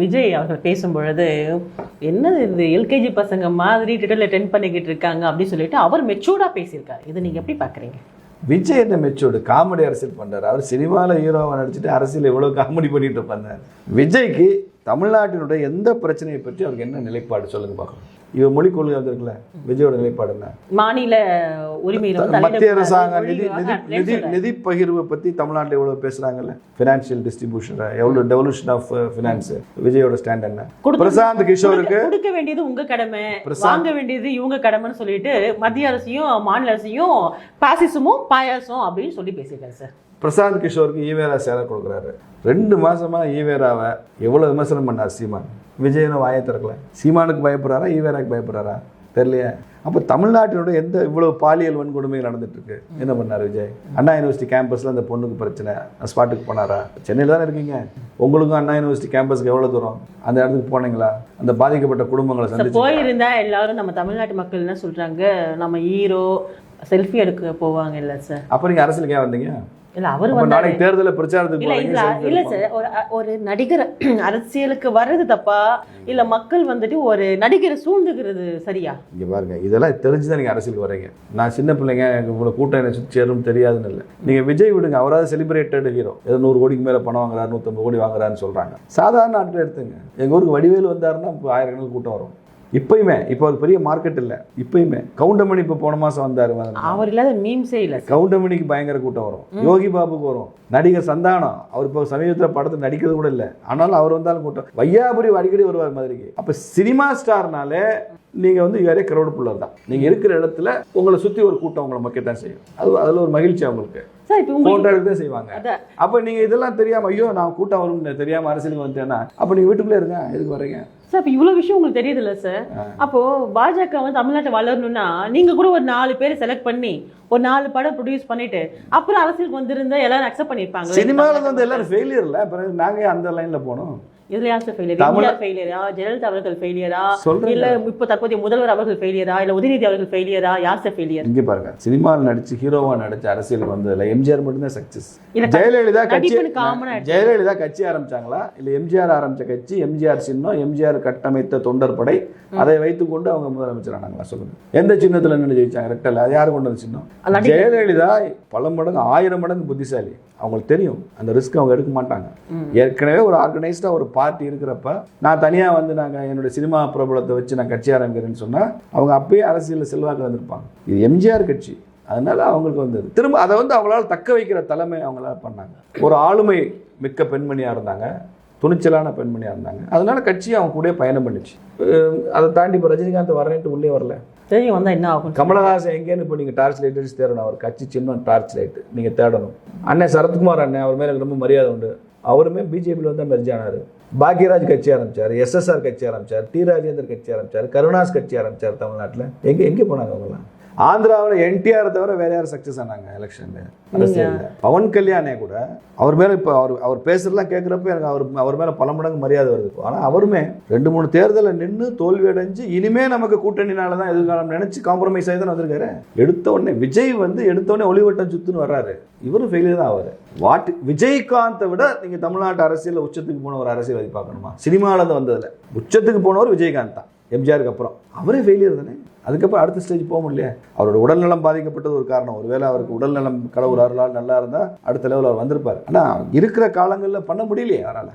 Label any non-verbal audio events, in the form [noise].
விஜய் அவர்கள் பேசும்பொழுது என்னது இது? எல்கேஜி பசங்க மாதிரி ட்விட்டர்ல டென் பண்ணிக்கிட்டு இருக்காங்க அப்படின்னு சொல்லிட்டு அவர் மெச்சூர்டாக பேசியிருக்காரு. இதை நீங்கள் எப்படி பார்க்குறீங்க? விஜய் என்ன மெச்சூர்டு காமெடி அரசியல் பண்ணுறாரு அவர் சினிமாவில் ஹீரோவை நடிச்சுட்டு அரசியல் எவ்வளோ காமெடி பண்ணிட்டு பண்ணார் விஜய்க்கு தமிழ்நாட்டினுடைய எந்த பிரச்சனையை பற்றி அவருக்கு என்ன நிலைப்பாடு? சொல்லுங்க பார்க்கலாம். இவ மொழி கொள்கை வந்திருக்குல்ல விஜயோட நிலைப்பாடு என்ன? மாநில உரிமையில மத்திய அரசாங்க நிதி நிதி நிதி. நிதி பகிர்வை பற்றி தமிழ்நாட்டில் எவ்வளோ பேசுகிறாங்கல்ல ஃபினான்ஷியல் டிஸ்ட்ரிபியூஷன் எவ்வளோ டெவல்யூஷன் ஆஃப் ஃபினான்ஸ் விஜயோட ஸ்டாண்ட் என்ன? பிரசாந்த் கிஷோருக்கு கொடுக்க- வேண்டியது உங்க கடமை. வாங்க வேண்டியது இவங்க கடமைன்னு சொல்லிட்டு மத்திய அரசையும் மாநில அரசையும் பாசிசமும் பாயாசம் அப்படின்னு சொல்லி பேசியிருக்காரு சார் பிரசாந்த் கிஷோருக்கு ஈவேரா சேலை கொடுக்குறாரு. ரெண்டு மாசமா ஈவேராவை எவ்வளவு விமர்சனம் பண்ணார் சீமான்? விஜயனும் வாயை திறக்கல. சீமானுக்கு பயப்படுறாரா ஈவேராக்கு பயப்படுறாரா? தெரியலையே. அப்போ தமிழ்நாட்டினுடைய எந்த இவ்வளவு பாலியல் வன்கொடுமைகள் நடந்துட்டு இருக்கு என்ன பண்ணார் விஜய்? அண்ணா யூனிவர்சிட்டி கேம்பஸ்ல அந்த பொண்ணுக்கு பிரச்சனை. ஸ்பாட்டுக்கு போனாரா? சென்னையில் தானே இருக்கீங்க. உங்களுக்கும் அண்ணா யூனிவர்சிட்டி கேம்பஸ்க்கு எவ்வளவு தூரம்? அந்த இடத்துக்கு போனீங்களா? அந்த பாதிக்கப்பட்ட குடும்பங்களை சந்திச்சு போயிருந்தா எல்லாரும் நம்ம தமிழ்நாட்டு மக்கள் என்ன சொல்றாங்க? நம்ம ஹீரோ செல்ஃபி எடுக்க போவாங்க இல்ல சார். அப்போ நீங்க அரசியலுக்கு ஏன் வந்தீங்க? இல்ல அவரு நாளைக்கு தேர்தலில் பிரச்சாரத்துக்கு இல்ல இல்ல இல்ல. சார். ஒரு ஒரு நடிகர் [clears throat] அரசியலுக்கு வர்றது தப்பா? இல்ல மக்கள் வந்துட்டு ஒரு நடிகரை சூழ்ந்துக்கிறது சரியா? இங்க பாருங்க இதெல்லாம் தெரிஞ்சு தான் நீங்க அரசியலுக்கு வரீங்க நான் சின்ன பிள்ளைங்க இவ்வளவு கூட்டம் என்ன சுற்றி சேரும் தெரியாதுன்னு இல்லை. நீங்க விஜய் விடுங்க அவராவது செலிப்ரேட்டட் ஹீரோ ஏதோ நூறு கோடிக்கு மேல பணம் வாங்குறாரு நூற்றம்பது கோடி வாங்குறாருன்னு சொல்றாங்க. சாதாரண ஆட்கள் எடுத்துங்க. எங்க ஊருக்கு வடிவேல் வந்தாருன்னா இப்போ ஆயிரக்கணக்கில் கூட்டம் வரும். இப்பயுமே இப்போ ஒரு பெரிய மார்க்கெட் இல்லை. இப்பயுமே கவுண்டமணி இப்போ போன மாசம் வந்தாரு அவர் இல்லாத மீம்ஸே இல்ல. கவுண்டமணிக்கு பயங்கர கூட்டம் வரும். யோகி பாபுக்கு வரும். நடிகர் சந்தானம். அவர் இப்போ சமீபத்தில் படத்தை நடிக்கிறது கூட இல்லை. ஆனாலும் அவர் வந்தாலும் கூட்டம். வையாபுரி அடிக்கடி வருவார் மதுரைக்கு. அப்போ சினிமா ஸ்டார்னாலே நீங்க வந்து வேறே கிரௌட் புள்ளர் தான். நீங்க இருக்கிற இடத்துல உங்களை சுத்தி ஒரு கூட்டம் உங்களை மக்கத்தான் செய்யும். அது அதுல ஒரு மகிழ்ச்சி அவங்களுக்கு. சார் இப்போ உங்களுக்கு போட்டோ எடுத்து தான் செய்வாங்க. அப்ப நீங்க இதெல்லாம் தெரியாம ஐயோ நான் கூட்டம் வரும்னு தெரியாம அரசியலுக்கு வந்துட்டேன்னா அப்ப நீங்க வீட்டுக்குள்ளே இருங்க எதுக்கு வர்றீங்க? சார் இப்போ இவ்வளவு விஷயம் உங்களுக்கு தெரியுது இல்ல சார் அப்போ பாஜக வந்து தமிழ்நாட்டை வளரணும்னா நீங்க கூட ஒரு நாலு பேரை செலக்ட் பண்ணி ஒரு நாலு படம் ப்ரொடியூஸ் பண்ணிட்டு அப்புறம் அரசியலுக்கு வந்திருந்தா எல்லாரும் அக்செப்ட் பண்ணிருப்பாங்க சினிமாவில் வந்து எல்லாரும் ஃபெயிலியர்ல பிறகு நாங்க ஏன் அந்த லைன்ல போனோம்? இதுல யார் சார் ஃபெயிலியர் எம்ஜிஆர் ஃபெயிலியரா ஜெயலலிதா அவர்கள் ஃபெயிலியரா இல்ல இப்போ தற்போதைய முதல்வர் அவர்கள் ஃபெயிலியரா இல்ல உதயநிதி அவர்கள் ஃபெயிலியரா யார் சார் ஃபெயிலியர் இங்க பாருங்க சினிமாவில் நடிச்சு ஹீரோவா நடிச்சு அரசியல் வந்ததுல எம்ஜிஆர் மட்டும்தான் சக்சஸ் ஜெயலலிதா கட்சி ஜெயலலிதா கட்சி ஆரம்பிச்சாங்களா? இல்ல எம்ஜிஆர் ஆரம்பிச்ச கட்சி எம்ஜிஆர் சின்னம் எம்ஜிஆர் கட்டமைத்த தொண்டர் படை அதை வைத்துக்கொண்டு அவங்க முதலமைச்சர் ஆனாங்களா? சொல்லுங்க. எந்த சின்னத்துல நின்று ஜெயிச்சாங்க? ரெட்டல் அது யாரு கொண்டு வந்த சின்னம். ஜெயலலிதா பல மடங்கு ஆயிரம் மடங்கு புத்திசாலி. அவங்களுக்கு தெரியும் அந்த ரிஸ்க் அவங்க எடுக்க மாட்டாங்க. ஏற்கனவே ஒரு ஆர்கனைஸ்டா ஒரு பார்ட்டி இருக்கிறப்ப நான் தனியா வந்து நாங்க என்னுடைய சினிமா பிரபலத்தை வச்சு நான் கட்சி ஆரம்பிக்கிறேன்னு சொன்னா அவங்க அப்பயே அரசியல் செல்வாக்கு வந்திருப்பாங்க இது எம்ஜிஆர் கட்சி. அதனால அவங்களுக்கு வந்தது திரும்ப அதை வந்து அவங்களால தக்க வைக்கிற தலைமை அவங்களால பண்ணாங்க. ஒரு ஆளுமை மிக்க பெண்மணியா இருந்தாங்க துணிச்சலான பெண்மணியா இருந்தாங்க. அதனால கட்சி அவங்க கூட பயணம் பண்ணுச்சு. அதை தாண்டி இப்போ ரஜினிகாந்த் வரேன்ட்டு உள்ளே வரல. தெரியும் வந்தா என்ன ஆகும்? கமலஹாசன் எங்கேன்னு இப்போ நீங்கள் டார்ச் லைட் அடிச்சு தேடணும். அவர் கட்சி சின்னம் டார்ச் லைட் நீங்கள் தேடணும். அண்ணன் சரத்குமார் அண்ணன் அவர் மேலே எனக்கு ரொம்ப மரியாதை உண்டு. அவருமே பிஜேபியில் வந்து மெர்ஜ் ஆனார். பாக்யராஜ் கட்சி ஆரம்பிச்சார் எஸ்எஸ்ஆர் கட்சி ஆரம்பிச்சார் டி ராஜேந்தர் கட்சி ஆரம்பிச்சார் கருணாஸ் கட்சி ஆரம்பிச்சார் தமிழ்நாட்டில். எங்கே எங்கே போனாங்க அவங்களாம் ஆந்திராவில் என்டிஆர் தவிர வேற யாரும் சக்ஸஸ் ஆனாங்க எலெக்ஷன்ல அரசியல்ல பவன் கல்யாணே கூட. அவர் மேல இப்போ அவர் அவர் பேசுறதெல்லாம் கேட்குறப்ப எனக்கு அவர் அவர் மேல பல மடங்கு மரியாதை வருது ஆனால் அவருமே ரெண்டு மூணு தேர்தலில் நின்று தோல்வி அடைஞ்சு இனிமே நமக்கு கூட்டணினால தான் எதிர்காலம் நினைச்சு காம்ப்ரமைஸ் ஆகி தான் வந்திருக்காரு. எடுத்த உடனே விஜய் வந்து எடுத்த உடனே ஒளிவட்டம் சுத்துன்னு வர்றாரு. இவரும் ஃபெயிலியர் தான் அவர் வாட் விஜயகாந்தை விட நீங்க தமிழ்நாட்டு அரசியல் உச்சத்துக்கு போன ஒரு அரசியல்வாதி பார்க்கணுமா? சினிமாவில் வந்ததுல. உச்சத்துக்கு போனவர் விஜயகாந்த் தான். எம்ஜிஆருக்கு அப்புறம். அவரே ஃபெயிலியர் தானே? அதுக்கப்புறம் அடுத்த ஸ்டேஜ் போக முடியல அவரோட உடல்நலம் பாதிக்கப்பட்டது ஒரு காரணம். ஒருவேளை அவருக்கு உடல்நலம் கடவுள் அருளால் நல்லா இருந்தால் அடுத்த லெவல் அவர் வந்திருப்பார். ஆனால் இருக்கிற காலங்களில் பண்ண முடியலையே அவரால்.